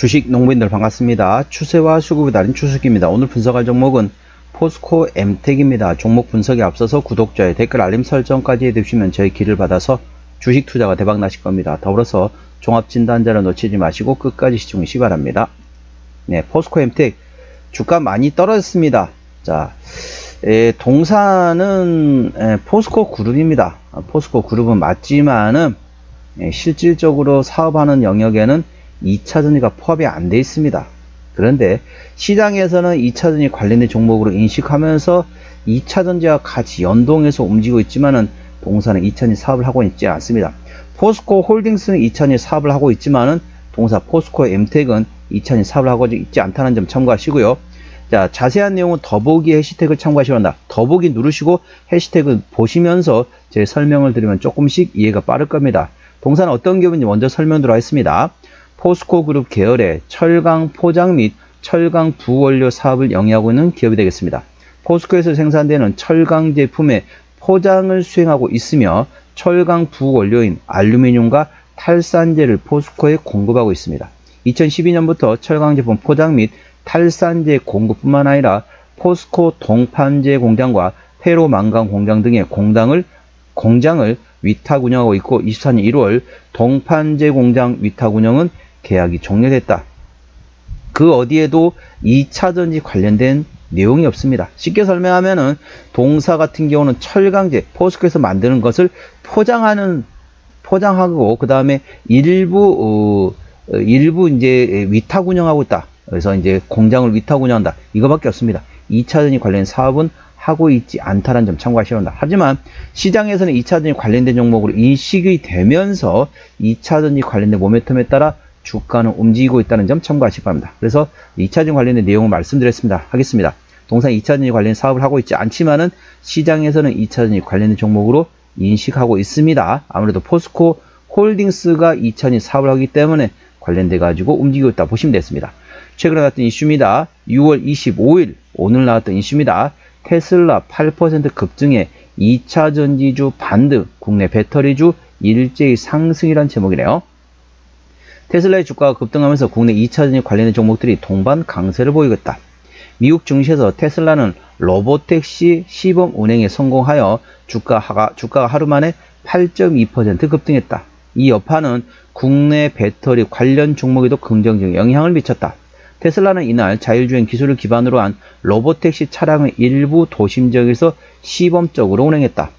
주식 농부인들 반갑습니다. 추세와 수급이 다른 추수기입니다. 오늘 분석할 종목은 포스코 엠텍입니다. 종목 분석에 앞서서 구독자의 댓글 알림 설정까지 해두시면 저희 길을 받아서 주식 투자가 대박 나실 겁니다. 더불어서 종합진단자를 놓치지 마시고 끝까지 시청하시 기 바랍니다. 네, 포스코 엠텍 주가 많이 떨어졌습니다. 자, 에, 동사는 에, 포스코 그룹입니다. 아, 포스코 그룹은 맞지만은 에, 실질적으로 사업하는 영역에는 2차 전지가 포함이 안 돼 있습니다. 그런데 시장에서는 2차 전지 관련된 종목으로 인식하면서 2차 전지와 같이 연동해서 움직이고 있지만은 동사는 2차 전지 사업을 하고 있지 않습니다. 포스코 홀딩스는 2차 전지 사업을 하고 있지만은 동사 포스코 엠텍은 2차 전지 사업을 하고 있지 않다는 점 참고하시고요. 자, 자세한 내용은 더보기 해시태그를 참고하시기 바랍니다. 더보기 누르시고 해시태그 보시면서 제 설명을 드리면 조금씩 이해가 빠를 겁니다. 동사는 어떤 기업인지 먼저 설명드리도록 하겠습니다. 포스코 그룹 계열의 철강 포장 및 철강 부원료 사업을 영위하고 있는 기업이 되겠습니다. 포스코에서 생산되는 철강 제품의 포장을 수행하고 있으며 철강 부원료인 알루미늄과 탈산제를 포스코에 공급하고 있습니다. 2012년부터 철강 제품 포장 및 탈산제 공급뿐만 아니라 포스코 동판제 공장과 페로 망강 공장 등의 공장을 공장을 위탁 운영하고 있고 24년 1월 동판제 공장 위탁 운영은 계약이 종료됐다. 그 어디에도 2차전지 관련된 내용이 없습니다. 쉽게 설명하면은 동사 같은 경우는 철강제, 포스코에서 만드는 것을 포장하는 포장하고 그 다음에 일부 어, 일부 이제 위탁 운영하고 있다. 그래서 이제 공장을 위탁 운영한다. 이거밖에 없습니다. 2차전지 관련 사업은 하고 있지 않다는 점 참고하셔야 한다. 하지만 시장에서는 2차전지 관련된 종목으로 인식이 되면서 2차전지 관련된 모멘텀에 따라 주가는 움직이고 있다는 점 참고하시기 바랍니다. 그래서 2차전 관련된 내용을 말씀드렸습니다. 하겠습니다. 동상 2차전지 관련 사업을 하고 있지 않지만은 시장에서는 2차전지 관련된 종목으로 인식하고 있습니다. 아무래도 포스코 홀딩스가 2차전지 사업을 하기 때문에 관련돼 가지고 움직이고 있다 보시면 되겠습니다. 최근에 나왔던 이슈입니다. 6월 25일 오늘 나왔던 이슈입니다. 테슬라 8% 급등에 2차 전지주 반등, 국내 배터리주 일제히 상승이란 제목이네요. 테슬라의 주가가 급등하면서 국내 2차 전지 관련된 종목들이 동반 강세를 보이겠다. 미국 증시에서 테슬라는 로보택시 시범 운행에 성공하여 주가가, 주가가 하루 만에 8.2% 급등했다. 이 여파는 국내 배터리 관련 종목에도 긍정적인 영향을 미쳤다. 테슬라는 이날 자율주행 기술을 기반으로 한 로보택시 차량을 일부 도심 지역에서 시범적으로 운행했다.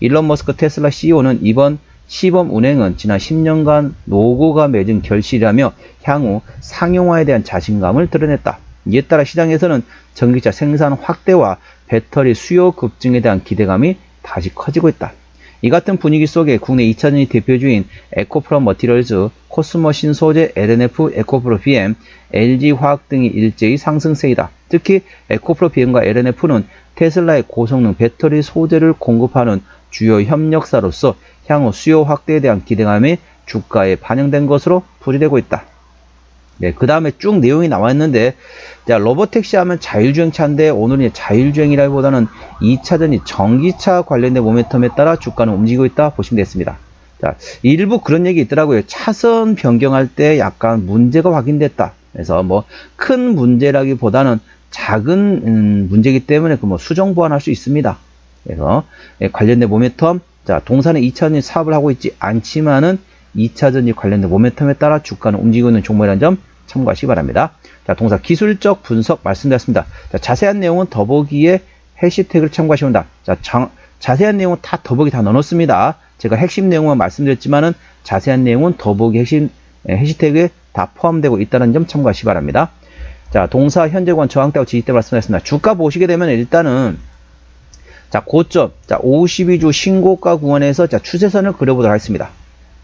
일론 머스크 테슬라 CEO는 이번 시범 운행은 지난 10년간 노고가 맺은 결실이라며 향후 상용화에 대한 자신감을 드러냈다. 이에 따라 시장에서는 전기차 생산 확대와 배터리 수요 급증에 대한 기대감이 다시 커지고 있다. 이 같은 분위기 속에 국내 2차전지 대표주인 에코프로 머티리얼즈, 코스머신 소재 LNF, 에코프로 BM, LG화학 등이 일제히 상승세이다. 특히 에코프로 BM과 LNF는 테슬라의 고성능 배터리 소재를 공급하는 주요 협력사로서 향후 수요 확대에 대한 기대감이 주가에 반영된 것으로 풀이되고 있다. 네, 그 다음에 쭉 내용이 나와 있는데, 자, 로보택시 하면 자율주행차인데, 오늘은 자율주행이라기보다는 2차전이 전기차 관련된 모멘텀에 따라 주가는 움직이고 있다 보시면 되겠습니다. 자, 일부 그런 얘기 있더라고요. 차선 변경할 때 약간 문제가 확인됐다. 그래서 뭐, 큰 문제라기보다는 작은, 음, 문제이기 때문에 그 뭐 수정 보완할 수 있습니다. 그래서, 예, 관련된 모멘텀, 자, 동산에 2차전지 사업을 하고 있지 않지만은 2차전지 관련된 모멘텀에 따라 주가는 움직이고 있는 종목이라는 점 참고하시기 바랍니다. 자, 동사 기술적 분석 말씀드렸습니다. 자, 자세한 내용은 더보기에 해시태그를 참고하시면 됩니다. 자, 정, 자세한 내용은 다 더보기 다 넣어놓습니다. 제가 핵심 내용만 말씀드렸지만은 자세한 내용은 더보기 핵심 해시태그에 다 포함되고 있다는 점 참고하시기 바랍니다. 자, 동사 현재권 저항대하고 지지대 말씀드렸습니다. 주가 보시게 되면 일단은 자, 고점, 자, 52주 신고가 구간에서 자, 추세선을 그려보도록 하겠습니다.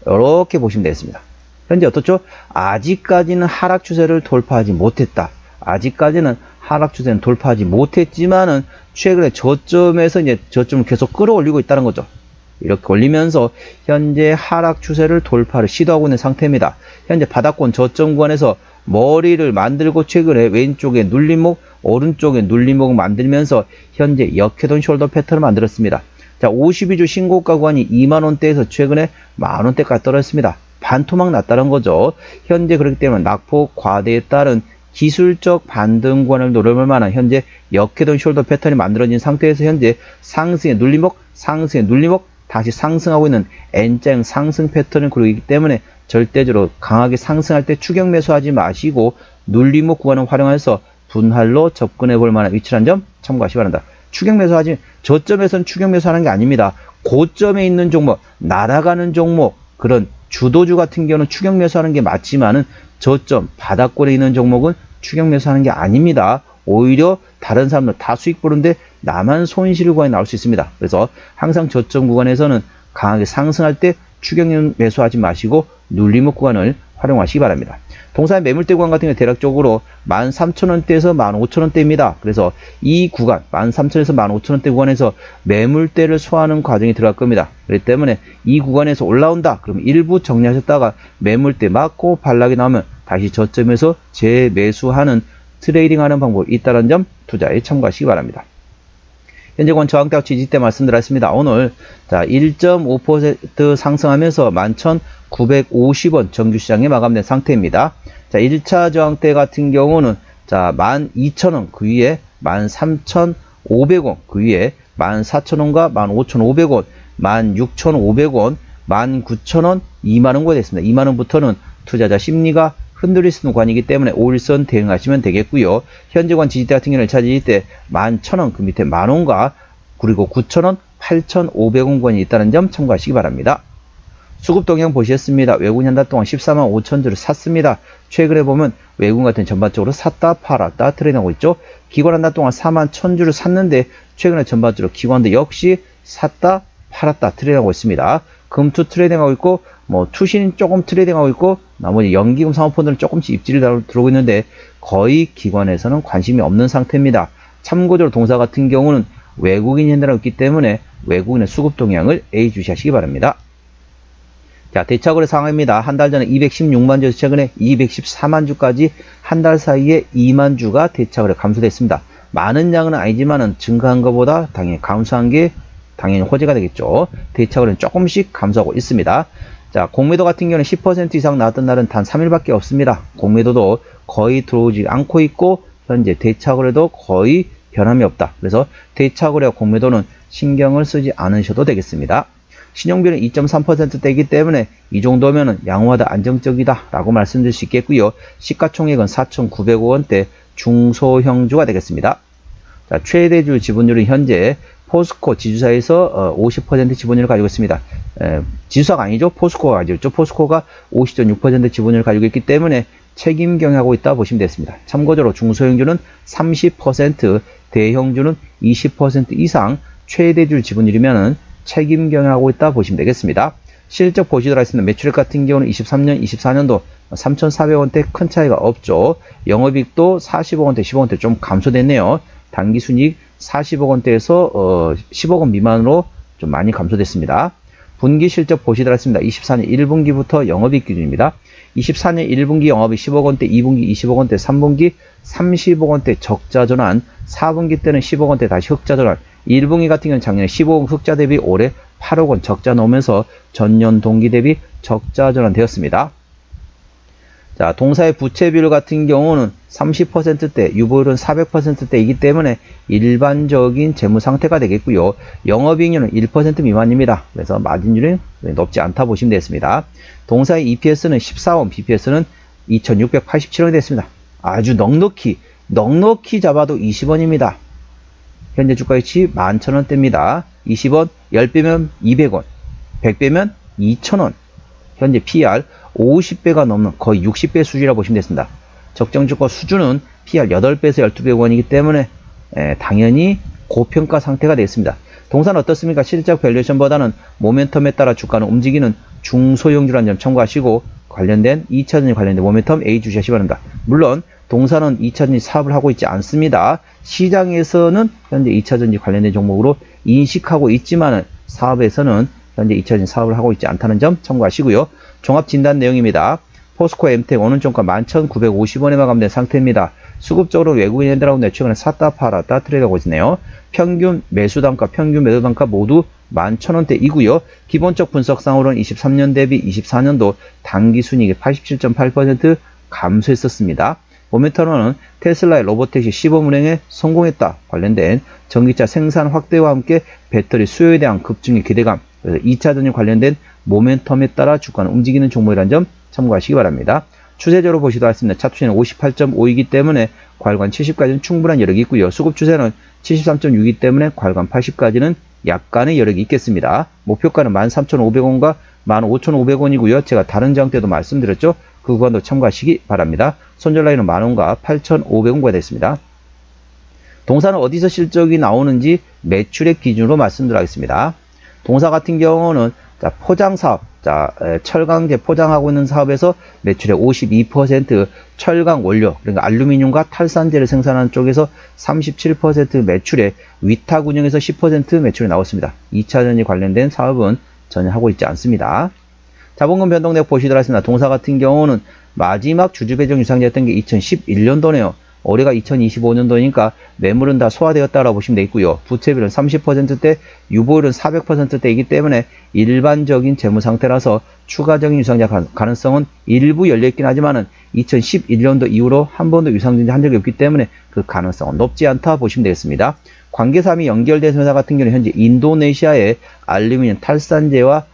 이렇게 보시면 되겠습니다. 현재 어떻죠? 아직까지는 하락 추세를 돌파하지 못했다. 아직까지는 하락 추세는 돌파하지 못했지만은 최근에 저점에서 이제 저점을 계속 끌어올리고 있다는 거죠. 이렇게 올리면서 현재 하락 추세를 돌파를 시도하고 있는 상태입니다. 현재 바닥권 저점 구간에서 머리를 만들고 최근에 왼쪽에 눌림목, 오른쪽에 눌림목을 만들면서 현재 역회전 숄더 패턴을 만들었습니다. 자, 52주 신고가 구간이 2만원대에서 최근에 만원대까지 떨어졌습니다. 반토막 났다는 거죠. 현재 그렇기 때문에 낙폭 과대에 따른 기술적 반등 구간을 노려볼 만한 현재 역회전 숄더 패턴이 만들어진 상태에서 현재 상승의 눌림목, 상승의 눌림목, 다시 상승하고 있는 N자형 상승 패턴을 그리기 때문에 절대적으로 강하게 상승할 때 추격 매수하지 마시고 눌림목 구간을 활용해서 분할로 접근해 볼 만한 위치란 점 참고하시기 바랍니다. 추격 매수하지 저점에서는 추격 매수하는 게 아닙니다. 고점에 있는 종목, 날아가는 종목, 그런 주도주 같은 경우는 추격 매수하는 게 맞지만은 저점 바닥권에 있는 종목은 추격 매수하는 게 아닙니다. 오히려 다른 사람들 다 수익 보는데 나만 손실 구간에 나올 수 있습니다. 그래서 항상 저점 구간에서는 강하게 상승할 때 추격 매수하지 마시고 눌림목 구간을 활용하시기 바랍니다. 동사의 매물대 구간 같은 경우 대략적으로 13,000원대에서 15,000원대입니다. 그래서 이 구간 13,000원에서 15,000원대 구간에서 매물대를 소화하는 과정이 들어갈 겁니다. 그렇기 때문에 이 구간에서 올라온다. 그럼 일부 정리하셨다가 매물대 맞고 반락이 나오면 다시 저점에서 재매수하는 트레이딩하는 방법이 있다는 점 투자에 참고하시기 바랍니다. 현재 권 저항대학 지지대 말씀드렸습니다. 오늘 자1.5% 상승하면서 11,950원 정규시장에 마감된 상태입니다. 자 1차 저항대 같은 경우는 자 12,000원 그 위에 13,500원 그 위에 14,000원과 15,500원 16,500원 19,000원 2만원가 됐습니다. 2만원부터는 투자자 심리가 흔들릴 수 있는 관이기 때문에 5일선 대응하시면 되겠고요. 현재관 지지대 같은 경우는 차지일 때 11,000원 그 밑에 만원과 그리고 9,000원 8,500원 권이 있다는 점 참고하시기 바랍니다. 수급 동향 보셨습니다. 외국인 한 달 동안 14만 5천 주를 샀습니다. 최근에 보면 외국인 같은 전반적으로 샀다 팔았다 트레이드하고 있죠. 기관 한 달 동안 4만 1천 주를 샀는데 최근에 전반적으로 기관도 역시 샀다 팔았다 트레이드하고 있습니다. 금투 트레이딩하고 있고 뭐 투신 조금 트레이딩하고 있고 나머지 연기금 사모펀드는 조금씩 입지를 들어오고 있는데 거의 기관에서는 관심이 없는 상태입니다. 참고적으로 동사 같은 경우는 외국인 현대라고 있기 때문에 외국인의 수급 동향을 A 주시하시기 바랍니다. 자, 대차거래 상황입니다. 한 달 전에 216만 주에서 최근에 214만 주까지 한 달 사이에 2만 주가 대차거래 감소됐습니다. 많은 양은 아니지만은 증가한 것보다 당연히 감소한 게 당연히 호재가 되겠죠. 대차거래는 조금씩 감소하고 있습니다. 자, 공매도 같은 경우는 10% 이상 나왔던 날은 단 3일밖에 없습니다. 공매도도 거의 들어오지 않고 있고 현재 대차거래도 거의 변함이 없다. 그래서 대차거래와 공매도는 신경을 쓰지 않으셔도 되겠습니다. 신용비는 2.3%대이기 때문에 이 정도면 양호하다 안정적이다 라고 말씀드릴 수 있겠고요. 시가총액은 4,900원대 중소형주가 되겠습니다. 자, 최대주 지분율은 현재 포스코 지주사에서 50% 지분율을 가지고 있습니다. 에, 지주사가 아니죠. 포스코가 가지고 있죠. 포스코가 50.6% 지분율을 가지고 있기 때문에 책임 경영하고 있다 보시면 되겠습니다. 참고적으로 중소형주는 30%, 대형주는 20% 이상 최대주 지분율이면은 책임 경영하고 있다 보시면 되겠습니다. 실적 보시도록 하겠습니다. 매출액 같은 경우는 23년, 24년도 3,400원대 큰 차이가 없죠. 영업이익도 40억 원대, 10억 원대 좀 감소됐네요. 단기 순이익 40억 원대에서 어, 10억 원 미만으로 좀 많이 감소됐습니다. 분기 실적 보시도록 하겠습니다. 24년 1분기부터 영업이익 기준입니다. 24년 1분기 영업이 10억 원대, 2분기 20억 원대, 3분기 30억 원대 적자 전환, 4분기 때는 10억 원대 다시 흑자 전환, 1분기 같은 경우는 작년에 15억 원 흑자 대비 올해 8억 원 적자 나오면서 전년 동기 대비 적자 전환되었습니다. 자, 동사의 부채 비율 같은 경우는 30%대, 유보율은 400%대이기 때문에 일반적인 재무 상태가 되겠고요. 영업이익률은 1% 미만입니다. 그래서 마진율은 높지 않다 보시면 되겠습니다. 동사의 EPS는 14원, BPS는 2687원이 됐습니다. 아주 넉넉히, 넉넉히 잡아도 20원입니다. 현재 주가 위치 11,000원대입니다. 20원, 10배면 200원, 100배면 2,000원. 현재 PR 50배가 넘는 거의 60배 수준이라고 보시면 되겠습니다. 적정 주가 수준은 PR 8배에서 12배 원이기 때문에 에, 당연히 고평가 상태가 되겠습니다. 동사는 어떻습니까? 실적 밸류에이션보다는 모멘텀에 따라 주가는 움직이는 중소형주라는 점 참고하시고 관련된 2차전지 관련된 모멘텀 A 주시하시 기 바랍니다. 물론 동사는 2차전지 사업을 하고 있지 않습니다. 시장에서는 현재 2차전지 관련된 종목으로 인식하고 있지만 사업에서는 현재 2차전지 사업을 하고 있지 않다는 점 참고하시고요. 종합 진단 내용입니다. 포스코 엠텍 오는 종가 11,950원에 마감된 상태입니다. 수급적으로 외국인 핸드라운드 최근에 샀다 팔았다 트레이드하고 있네요. 평균 매수 단가, 평균 매도 단가 모두 11,000원대이고요. 기본적 분석상으로는 23년 대비 24년도 단기 순이익이 87.8% 감소했었습니다. 모멘텀은 테슬라의 로보택시 시범 운행에 성공했다 관련된 전기차 생산 확대와 함께 배터리 수요에 대한 급증의 기대감, 그래서 2차 전지 관련된 모멘텀에 따라 주가는 움직이는 종목이라는 점 참고하시기 바랍니다. 추세적으로 보시도록 하겠습니다. 차트는 58.5이기 때문에 과일관 70까지는 충분한 여력이 있고요. 수급 추세는 73.6이기 때문에 과일관 80까지는 약간의 여력이 있겠습니다. 목표가는 13,500원과 15,500원이고요. 제가 다른 장 때도 말씀드렸죠. 그 구간도 참고하시기 바랍니다. 손절 라인은 만원과 8,500원가 됐습니다. 동사는 어디서 실적이 나오는지 매출액 기준으로 말씀드리겠습니다. 동사 같은 경우는 자, 포장 사업, 자, 에, 철강제 포장하고 있는 사업에서 매출의 52%, 철강 원료, 그러니까 알루미늄과 탈산재를 생산하는 쪽에서 37% 매출에 위탁 운영에서 10% 매출이 나왔습니다. 2차 전지 관련된 사업은 전혀 하고 있지 않습니다. 자본금 변동력 보시도록 하겠습니다. 동사 같은 경우는 마지막 주주 배정 유상이었던 게 2011년도네요. 올해가 2025년도니까 매물은 다 소화되었다라고 보시면 되겠고요. 부채비율은 30%대, 유보율은 400%대이기 때문에 일반적인 재무 상태라서 추가적인 유상자 가능성은 일부 열려있긴 하지만은 2011년도 이후로 한 번도 유상증자 한 적이 없기 때문에 그 가능성은 높지 않다 보시면 되겠습니다. 관계사항이 연결된 회사 같은 경우는 현재 인도네시아의 알루미늄 탈산재와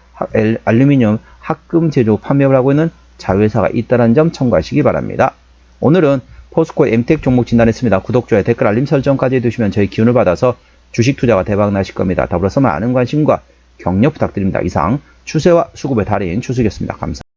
알루미늄 합금 제조 판매를 하고 있는 자회사가 있다는 점 참고하시기 바랍니다. 오늘은 포스코 엠텍 종목 진단했습니다. 구독, 좋아요, 댓글, 알림 설정까지 해두시면 저희 기운을 받아서 주식 투자가 대박 나실 겁니다. 더불어서 많은 관심과 격려 부탁드립니다. 이상 추세와 수급의 달인 추수겠습니다. 감사합니다.